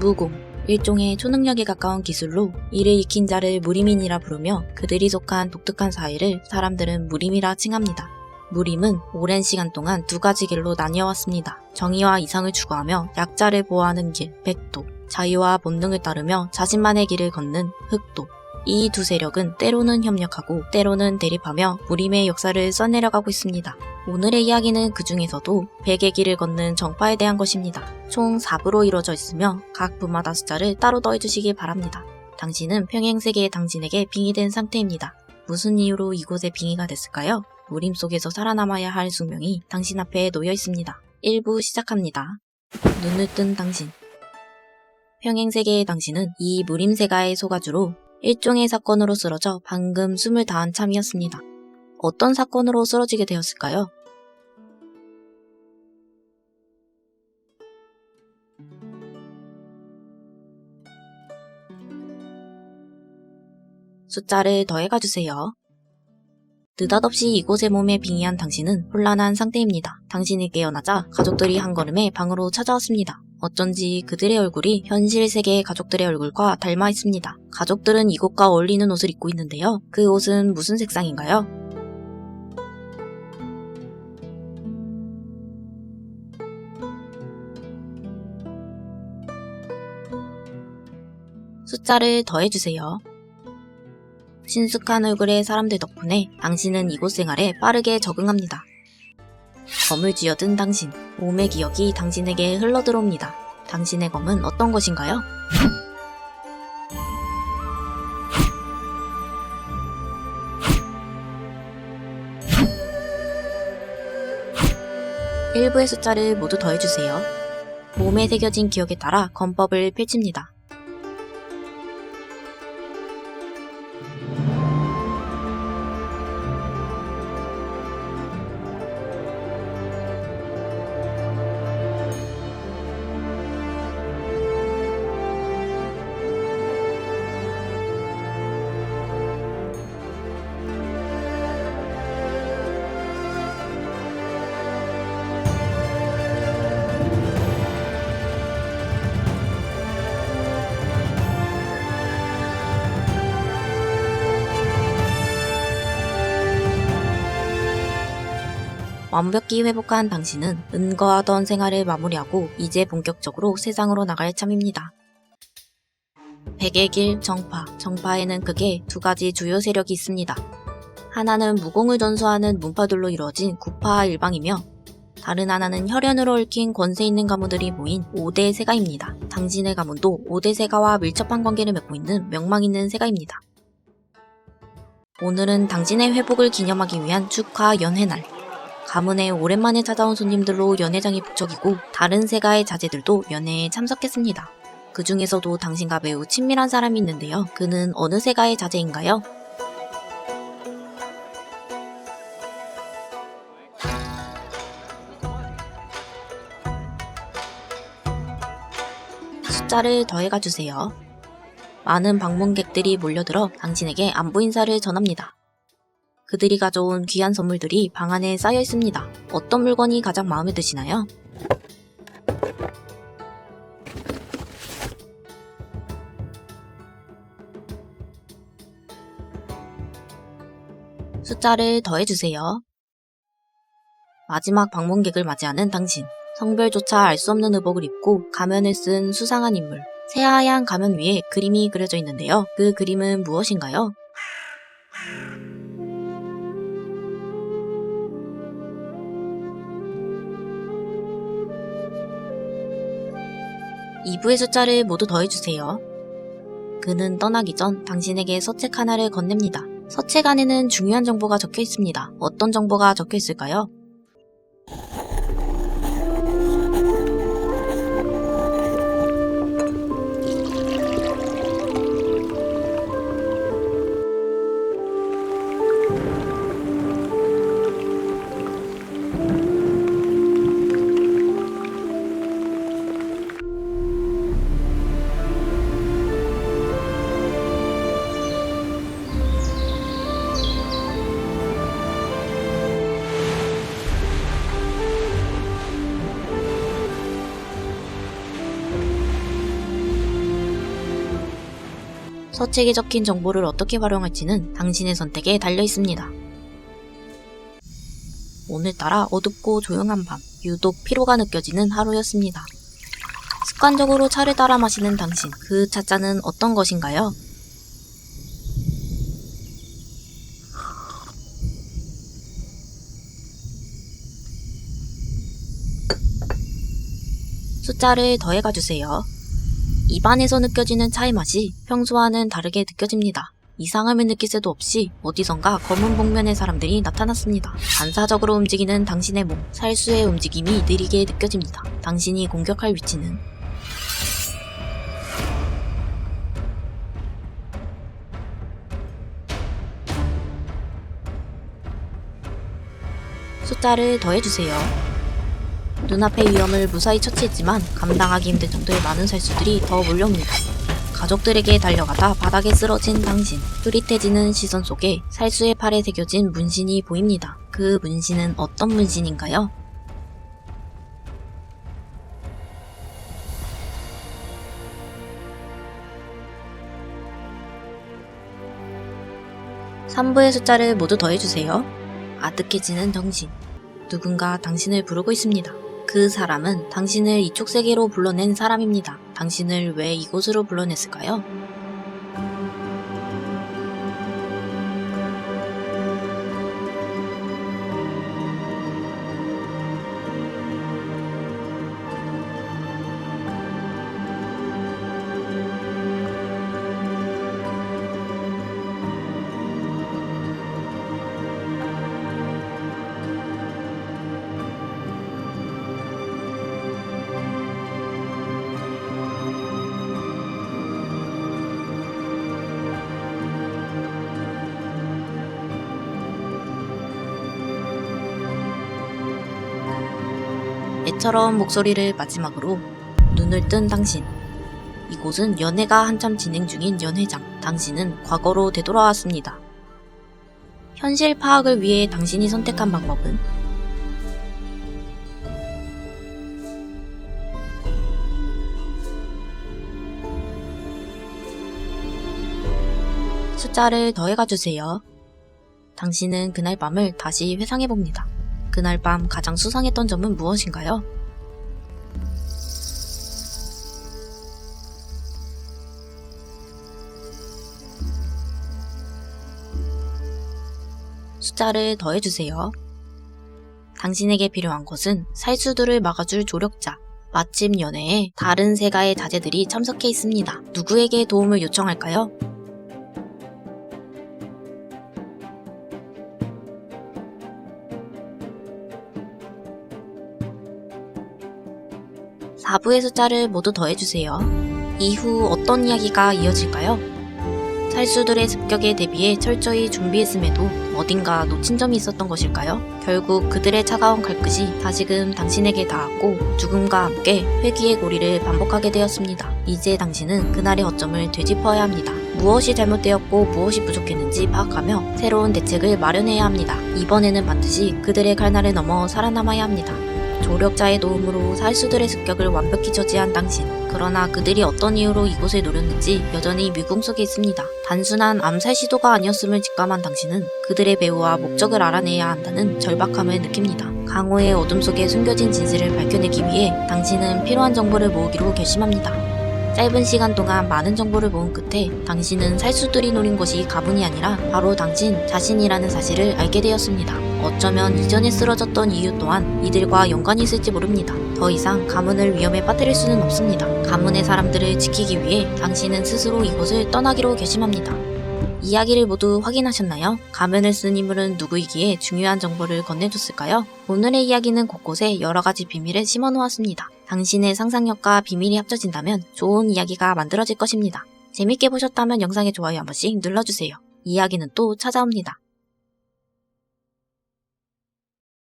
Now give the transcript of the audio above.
무공, 일종의 초능력에 가까운 기술로 이를 익힌 자를 무림인이라 부르며 그들이 속한 독특한 사회를 사람들은 무림이라 칭합니다. 무림은 오랜 시간 동안 두 가지 길로 나뉘어왔습니다. 정의와 이상을 추구하며 약자를 보호하는 길, 백도, 자유와 본능을 따르며 자신만의 길을 걷는 흑도. 이 두 세력은 때로는 협력하고 때로는 대립하며 무림의 역사를 써내려가고 있습니다. 오늘의 이야기는 그 중에서도 백의 길을 걷는 정파에 대한 것입니다. 총 4부로 이루어져 있으며 각 부마다 숫자를 따로 더해주시길 바랍니다. 당신은 평행세계의 당신에게 빙이 된 상태입니다. 무슨 이유로 이곳에 빙의가 됐을까요? 무림 속에서 살아남아야 할 숙명이 당신 앞에 놓여 있습니다. 1부 시작합니다. 눈을 뜬 당신. 평행세계의 당신은 이 무림세가의 소가주로 일종의 사건으로 쓰러져 방금 숨을 다한 참이었습니다. 어떤 사건으로 쓰러지게 되었을까요? 숫자를 더해가주세요. 느닷없이 이곳의 몸에 빙의한 당신은 혼란한 상태입니다. 당신이 깨어나자 가족들이 한 걸음에 방으로 찾아왔습니다. 어쩐지 그들의 얼굴이 현실 세계의 가족들의 얼굴과 닮아 있습니다. 가족들은 이곳과 어울리는 옷을 입고 있는데요. 그 옷은 무슨 색상인가요? 숫자를 더해주세요. 신숙한 얼굴의 사람들 덕분에 당신은 이곳 생활에 빠르게 적응합니다. 검을 쥐어든 당신, 몸의 기억이 당신에게 흘러들어옵니다. 당신의 검은 어떤 것인가요? 일부의 숫자를 모두 더해주세요. 몸에 새겨진 기억에 따라 검법을 펼칩니다. 완벽히 회복한 당신은 은거하던 생활을 마무리하고 이제 본격적으로 세상으로 나갈 참입니다. 백의 길 정파, 정파에는 크게 두 가지 주요 세력이 있습니다. 하나는 무공을 전수하는 문파들로 이루어진 구파 일방이며 다른 하나는 혈연으로 얽힌 권세 있는 가문들이 모인 5대 세가입니다. 당신의 가문도 5대 세가와 밀접한 관계를 맺고 있는 명망 있는 세가입니다. 오늘은 당신의 회복을 기념하기 위한 축하 연회날. 가문에 오랜만에 찾아온 손님들로 연회장이 북적이고 다른 세가의 자제들도 연회에 참석했습니다. 그 중에서도 당신과 매우 친밀한 사람이 있는데요. 그는 어느 세가의 자제인가요? 숫자를 더해가 주세요. 많은 방문객들이 몰려들어 당신에게 안부 인사를 전합니다. 그들이 가져온 귀한 선물들이 방 안에 쌓여 있습니다. 어떤 물건이 가장 마음에 드시나요? 숫자를 더해주세요. 마지막 방문객을 맞이하는 당신. 성별조차 알 수 없는 의복을 입고 가면을 쓴 수상한 인물. 새하얀 가면 위에 그림이 그려져 있는데요. 그 그림은 무엇인가요? 이부의 숫자를 모두 더해주세요. 그는 떠나기 전 당신에게 서책 하나를 건넵니다. 서책 안에는 중요한 정보가 적혀 있습니다. 어떤 정보가 적혀 있을까요? 서책에 적힌 정보를 어떻게 활용할지는 당신의 선택에 달려 있습니다. 오늘따라 어둡고 조용한 밤, 유독 피로가 느껴지는 하루였습니다. 습관적으로 차를 따라 마시는 당신, 그 차자는 어떤 것인가요? 숫자를 더해가 주세요. 입안에서 느껴지는 차의 맛이 평소와는 다르게 느껴집니다. 이상함을 느낄 새도 없이 어디선가 검은 복면의 사람들이 나타났습니다. 반사적으로 움직이는 당신의 몸, 살수의 움직임이 느리게 느껴집니다. 당신이 공격할 위치는 숫자를 더해주세요. 눈앞의 위험을 무사히 처치했지만 감당하기 힘들 정도의 많은 살수들이 더 몰려옵니다. 가족들에게 달려가다 바닥에 쓰러진 당신. 흐릿해지는 시선 속에 살수의 팔에 새겨진 문신이 보입니다. 그 문신은 어떤 문신인가요? 삼부의 숫자를 모두 더해주세요. 아득해지는 정신. 누군가 당신을 부르고 있습니다. 그 사람은 당신을 이쪽 세계로 불러낸 사람입니다. 당신을 왜 이곳으로 불러냈을까요? 처럼 목소리를 마지막으로 눈을 뜬 당신. 이곳은 연애가 한참 진행 중인 연회장. 당신은 과거로 되돌아왔습니다. 현실 파악을 위해 당신이 선택한 방법은 숫자를 더해가 주세요. 당신은 그날 밤을 다시 회상해 봅니다. 그날 밤 가장 수상했던 점은 무엇인가요? 숫자를 더해주세요. 당신에게 필요한 것은 살수들을 막아줄 조력자. 마침 연회에 다른 세가의 자제들이 참석해 있습니다. 누구에게 도움을 요청할까요? 사부의 숫자를 모두 더해주세요. 이후 어떤 이야기가 이어질까요? 살수들의 습격에 대비해 철저히 준비했음에도 어딘가 놓친 점이 있었던 것일까요? 결국 그들의 차가운 칼끝이 다시금 당신에게 닿았고 죽음과 함께 회귀의 고리를 반복하게 되었습니다. 이제 당신은 그날의 허점을 되짚어야 합니다. 무엇이 잘못되었고 무엇이 부족했는지 파악하며 새로운 대책을 마련해야 합니다. 이번에는 반드시 그들의 칼날을 넘어 살아남아야 합니다. 조력자의 도움으로 살수들의 습격을 완벽히 저지한 당신. 그러나 그들이 어떤 이유로 이곳을 노렸는지 여전히 미궁 속에 있습니다. 단순한 암살 시도가 아니었음을 직감한 당신은 그들의 배후와 목적을 알아내야 한다는 절박함을 느낍니다. 강호의 어둠 속에 숨겨진 진실을 밝혀내기 위해 당신은 필요한 정보를 모으기로 결심합니다. 짧은 시간 동안 많은 정보를 모은 끝에 당신은 살수들이 노린 것이 가문이 아니라 바로 당신 자신이라는 사실을 알게 되었습니다. 어쩌면 이전에 쓰러졌던 이유 또한 이들과 연관이 있을지 모릅니다. 더 이상 가문을 위험에 빠뜨릴 수는 없습니다. 가문의 사람들을 지키기 위해 당신은 스스로 이곳을 떠나기로 결심합니다. 이야기를 모두 확인하셨나요? 가면을 쓴 인물은 누구이기에 중요한 정보를 건네줬을까요? 오늘의 이야기는 곳곳에 여러 가지 비밀을 심어 놓았습니다. 당신의 상상력과 비밀이 합쳐진다면 좋은 이야기가 만들어질 것입니다. 재밌게 보셨다면 영상에 좋아요 한 번씩 눌러주세요. 이야기는 또 찾아옵니다.